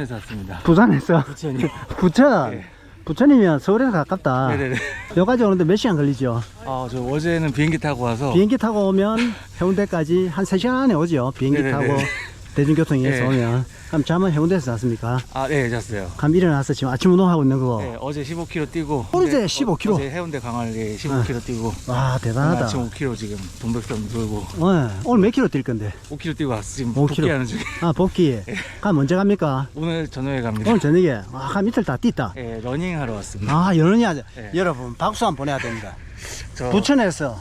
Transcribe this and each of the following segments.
부천에서 왔습니다. 부산에서 부천이. 부천 네. 부천이면 서울에서 가깝다 네네네. 여기까지 오는데 몇 시간 걸리죠? 아, 저 어제는 비행기 타고 와서 비행기 타고 오면 해운대까지 한 3시간 안에 오죠 비행기 네네네. 타고 대중교통에서 네. 오면 그럼 잠은 해운대에서 잤습니까? 아, 네, 잤어요. 그럼 일어나서 지금 아침 운동하고 있는 거고 네, 어제 15km 뛰고 어제 네, 15km? 어제 해운대 강화에 15km 뛰고 와 대단하다 아침 5km 지금 동백섬 돌고 어, 오늘 몇 킬로 뛸 건데? 5km 뛰고 왔어. 지금 5km. 복귀하는 중에 아 복귀 그럼 언제 갑니까? 오늘 저녁에 갑니다. 오늘 저녁에 아 그럼 이틀 다 뛰다 네, 러닝 하러 왔습니다. 아 여론이 아주 네. 여러분 박수 한번 보내야 됩니다 저, 부천에서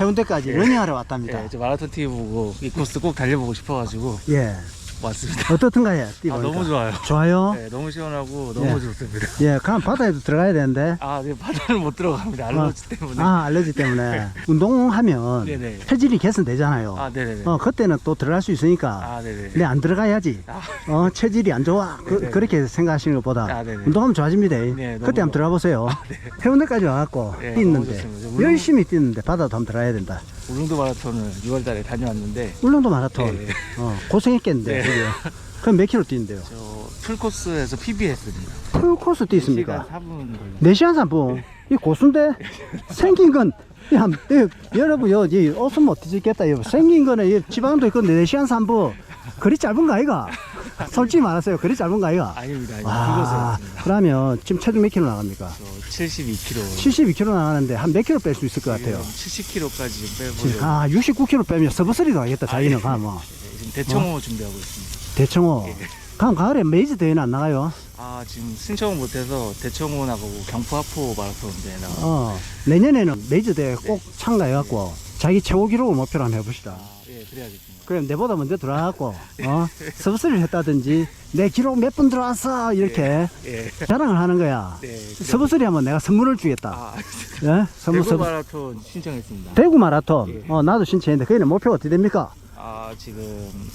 해운대까지 네. 러닝하러 왔답니다. 네, 저 마라톤 TV 보고 이 코스 꼭 달려보고 싶어가지고. 예 왔습니다. 어떻든가요? 아, 너무 좋아요. 좋아요? 네, 너무 시원하고 너무 예. 좋습니다. 예, 그럼 바다에도 들어가야 되는데. 아, 네, 바다를 못 들어갑니다. 알러지 때문에. 아, 알러지 때문에. 운동하면 네네. 체질이 개선되잖아요. 아, 네네네. 어, 그때는 또 들어갈 수 있으니까. 아, 네네. 네, 안 들어가야지. 아, 어, 체질이 안 좋아. 그, 네네. 그 렇게 생각하시는 것보다. 아, 네네. 운동하면 좋아집니다. 네, 그때 한번 들어가 보세요. 해운대까지 와갖고 네, 뛰는데. 열심히 뛰는데 바다도 한번 들어가야 된다. 울릉도 마라톤을 6월 달에 다녀왔는데, 울릉도 마라톤. 네. 어, 고생했겠는데. 네. 그죠? 그럼 몇 킬로 뛰는데요? 저 풀코스에서 PB했습니다. 풀코스 뛰습니까? 4분 걸려. 4시간 3분. 이 고수인데 생긴 건 야, 이, 여러분, 여, 이 옷은 못 뒤집겠다. 이 생긴 거는 이 지방도 있고 4시간 3분. 그리 짧은 거 아이가? 솔직히 말하세요. 그리 짧은 거 아이가? 아닙니다. 아닙니다. 와, 풀코스였습니다. 그러면 지금 체중 몇 킬로 나갑니까? 저 72kg. 72킬로 나가는데 한 몇 킬로 뺄 수 있을 것 같아요? 70kg까지 빼보려고. 아, 69킬로 빼면 서브스리도 하겠다. 자기는 가 뭐. 네, 지금 대청호 준비하고 있습니다. 대청호. 예. 그럼 가을에 메이저 대회는 안 나가요? 아, 지금 신청은 못해서 대청호 나가고 경포 하포 마라톤 대회 나가고. 어. 내년에는 메이저 대회 꼭 참가해갖고 자기 최고 기록을 목표로 한번 해봅시다. 아, 예, 그래야겠습니다. 그럼 내보다 먼저 들어가갖고 어 서브스를 했다든지 내 기록 몇 분 들어왔어 이렇게 예. 자랑을 하는 거야 네. 서브스리 하면 내가 선물을 주겠다 아, 예? 선물 대구 서브 마라톤 신청했습니다. 대구 마라톤 예. 어 나도 신청했는데 거기는 목표가 어떻게 됩니까 아, 지금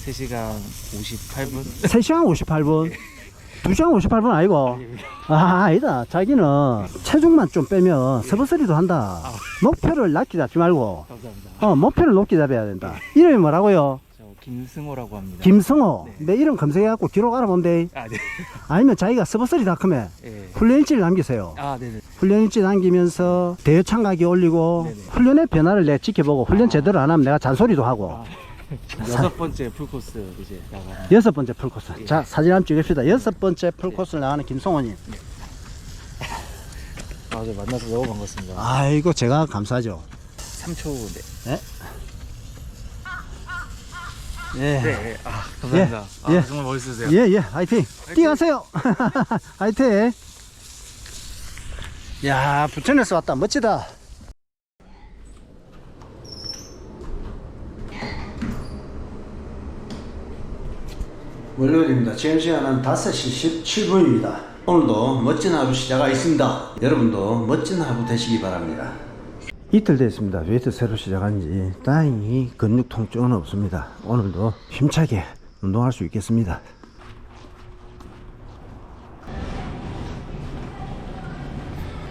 3시간 58분? 3시간 58분 2시간 58분 아니고 아 아니다 자기는 체중만 좀 빼면 서브스리도 한다 목표를 낮게 잡지 말고 감사합니다. 어 목표를 높게 잡아야 된다 이름이 뭐라고요 저 김승호라고 합니다. 김성호 네. 내 이름 검색해갖고 기록 알아보면 돼 아, 네. 아니면 자기가 서브스리닷컴에 예. 훈련일지를 남기세요. 아, 네네. 훈련일지 남기면서 대회 참가기 올리고 네네. 훈련의 변화를 내가 지켜보고 훈련 제대로 안 하면 내가 잔소리도 하고 아, 여섯 번째 풀코스 이제 나가는. 여섯 번째 풀코스. 예. 자 사진 한번 찍읍시다. 여섯 번째 풀코스를 나가는 김성호님. 아, 네, 만나서 너무 반갑습니다. 아이고 제가 감사하죠. 3초, 네. 네. 예. 네, 아, 감사합니다. 예, 아, 예. 정말 멋있으세요. 예, 예, 화이팅! 뛰가세요! 화이팅! 야, 부천에서 왔다. 멋지다. 월요일입니다. 지금 시간은 5시 17분입니다. 오늘도 멋진 하루 시작하겠습니다. 여러분도 멋진 하루 되시기 바랍니다. 이틀 됐습니다. 웨이트 새로 시작한 지 다행히 근육 통증은 없습니다. 오늘도 힘차게 운동할 수 있겠습니다.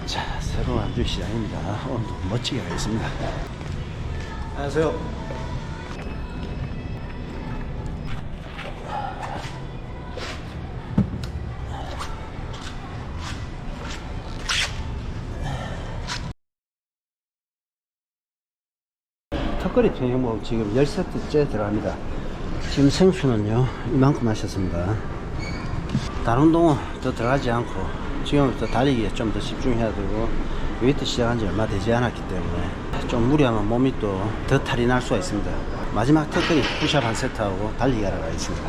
자, 새로운 한주 시작입니다. 오늘도 멋지게 하겠습니다. 안녕하세요. 턱걸이 평형목 지금 10세트째 들어갑니다. 지금 생수는요, 이만큼 하셨습니다. 다른 운동은 더 들어가지 않고, 지금부터 달리기에 좀 더 집중해야 되고, 웨이트 시작한 지 얼마 되지 않았기 때문에, 좀 무리하면 몸이 또 더 탈이 날 수가 있습니다. 마지막 턱걸이 푸시업 한 세트하고 달리기 하러 가겠습니다.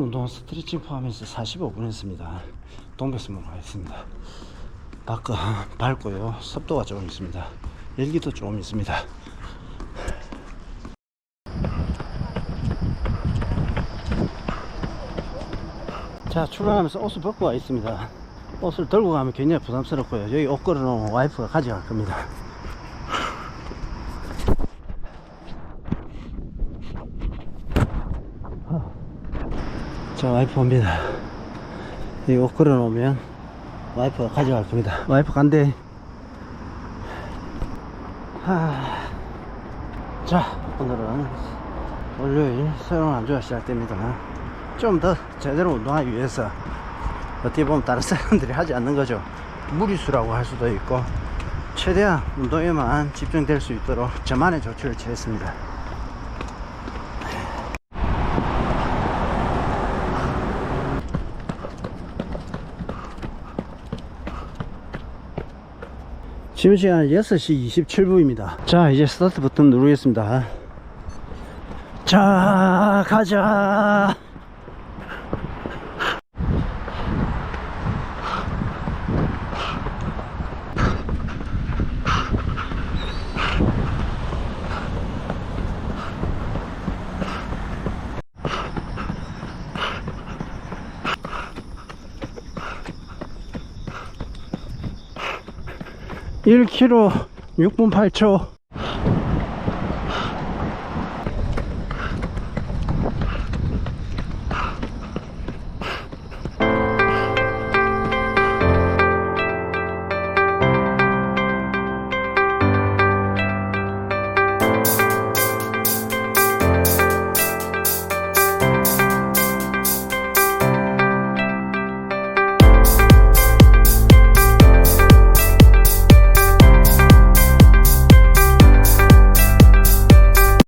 오늘 운동 스트레칭 포함해서 45분 했습니다. 동백섬으로 가겠습니다. 밖은 밝고요. 습도가 조금 있습니다. 열기도 조금 있습니다. 자, 출발하면서 옷을 벗고 와 있습니다. 옷을 들고 가면 굉장히 부담스럽고요. 여기 옷 걸어 놓은 와이프가 가져갈 겁니다. 자, 와이프 옵니다. 이옷 걸어놓으면 와이프가 가져갈 겁니다. 와이프 간대. 하... 자, 오늘은 월요일 새로운 한 주가 시작됩니다. 좀 더 제대로 운동하기 위해서 어떻게 보면 다른 사람들이 하지 않는 거죠. 무리수라고 할 수도 있고 최대한 운동에만 집중될 수 있도록 저만의 조치를 취했습니다. 지금 시간 6시 27분입니다. 자, 이제 스타트 버튼 누르겠습니다. 자, 가자. 일 k m 6분 8초.